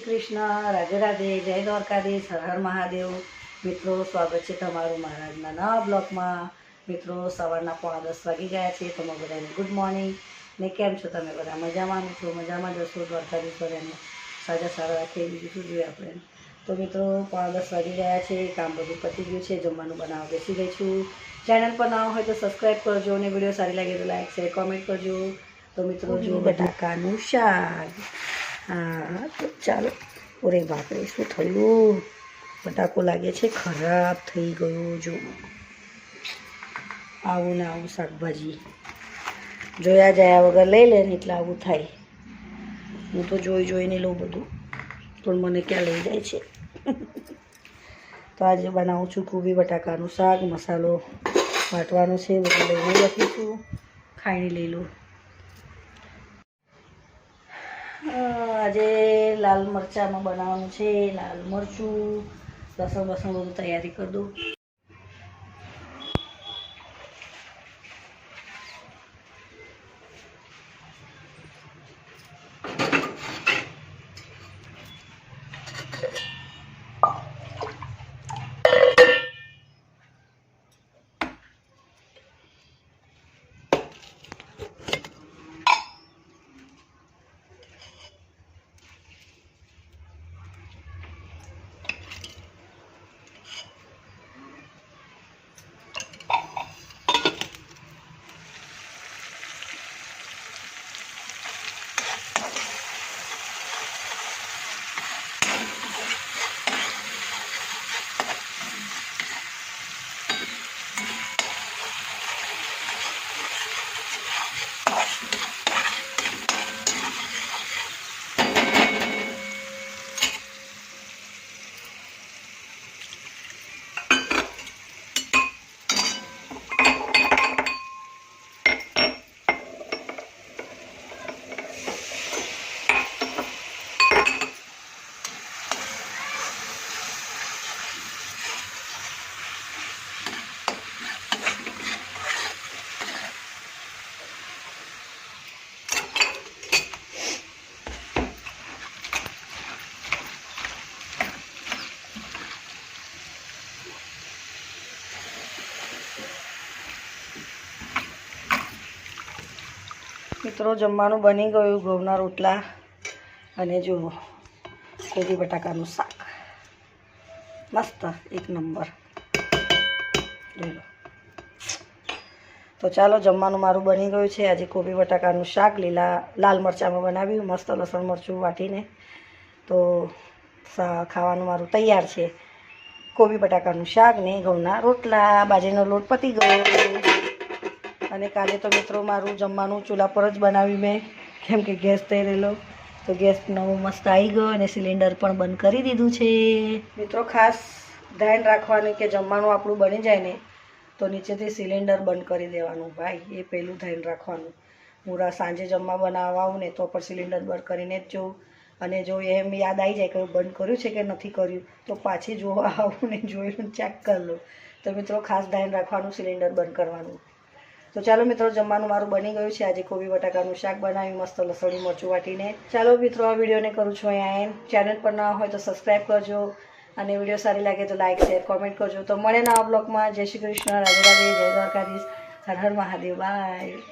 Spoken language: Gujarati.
કૃષ્ણ રાધે રાધે જય દ્વારકાધીશ હર મહાદેવ. મિત્રો સ્વાગત છે તમારું મહારાજના નવા બ્લોકમાં. મિત્રો સવારના પોણા દસ વાગી ગયા છે. તમે બધાને ગુડ મોર્નિંગ. ને કેમ છો તમે બધા? મજામાં? મિત્રો મજામાં જશો દ્વારકાધીશ બધાને સાજા સારા રાખે બીજું શું જોઈએ આપણે? તો મિત્રો પોણા દસ વાગી ગયા છે. કામ બધું પતી ગયું છે. જમવાનું બનાવવા બેસી ગઈ છું. ચેનલ પર ના હોય તો સબસ્ક્રાઈબ કરજો અને વીડિયો સારી લાગે તો લાઈક શેર કોમેન્ટ કરજો. તો મિત્રો જો બટાકાનું શાક. હા, તો ચાલો. ઓરે બાપરે, શું થયું? બટાકો લાગે છે, ખરાબ થઈ ગયો, જો. આવું ને આવું શાકભાજી. જોયા જાય વગર લઈ લે ને એટલે આવું થાય. હું તો જોઈ જોઈને લઉં બધું. પણ મને ક્યાં લઈ જાય છે? તો આજે બનાવું છું કોબી બટાકાનું શાક, મસાલો વાટવાનો છે, બધું લઈને લખીશું ખાઈને લઈ લઉં. આજે લાલ મરચાંમાં બનાવવાનું છે લાલ મરચું લસણ બસણ બધું તૈયારી કરી દઉં. મિત્રો, જમવાનું બની ગયું, ઘઉંના રોટલા અને જુઓ, કોબી બટાકાનું શાક. મસ્ત, એક નંબર. તો ચાલો, જમવાનું મારું બની ગયું છે. આજે કોબી બટાકાનું શાક, લીલા, લાલ મરચાંમાં બનાવ્યું, મસ્ત લસણ મરચું વાટીને. તો ખાવાનું મારું તૈયાર છે. કોબી બટાકાનું શાક ને ઘઉંના રોટલા. બાજરીનો લોટ પતી ગયો. અને કાલે તો મિત્રો મારું જમવાનું ચૂલા પર જ બનાવ્યું મેં. કેમ કે ગેસ રહેલો તો ગેસ નવો મસ્ત આવી ગયો અને સિલિન્ડર પણ બંધ કરી દીધું છે. મિત્રો ખાસ ધ્યાન રાખવાનું કે જમવાનું આપણું બની જાય ને, તો નીચેથી સિલિન્ડર બંધ કરી દેવાનું ભાઈ. એ પહેલું ધ્યાન રાખવાનું. હું સાંજે જમવા બનાવવા આવું ને તો પણ સિલિન્ડર બંધ કરીને જ જોઉં. અને જો એમ યાદ આવી જાય કે બંધ કર્યું છે કે નથી કર્યું, તો પાછી જોવા આવું ને જોઈને ચેક કરી લો. તો મિત્રો ખાસ ધ્યાન રાખવાનું સિલિન્ડર બંધ કરવાનું. તો ચાલો મિત્રો, જમવાનું મારું બની ગયું છે. આજે કોબી બટાકાનું શાક બનાવી મસ્ત લસણી મરચું વાટીને. ચાલો મિત્રો, આ વિડીયોને કરું છું અહીંયા એમ ચેનલ પર ના હોય તો સબસ્ક્રાઈબ કરજો અને વીડિયો સારી લાગે તો લાઈક શેર કોમેન્ટ કરજો. તો મળે નવા બ્લોગમાં જય શ્રી કૃષ્ણ. રાધે રાધે. જય દ્વારકાધીશ. હર હર મહાદેવ. બાય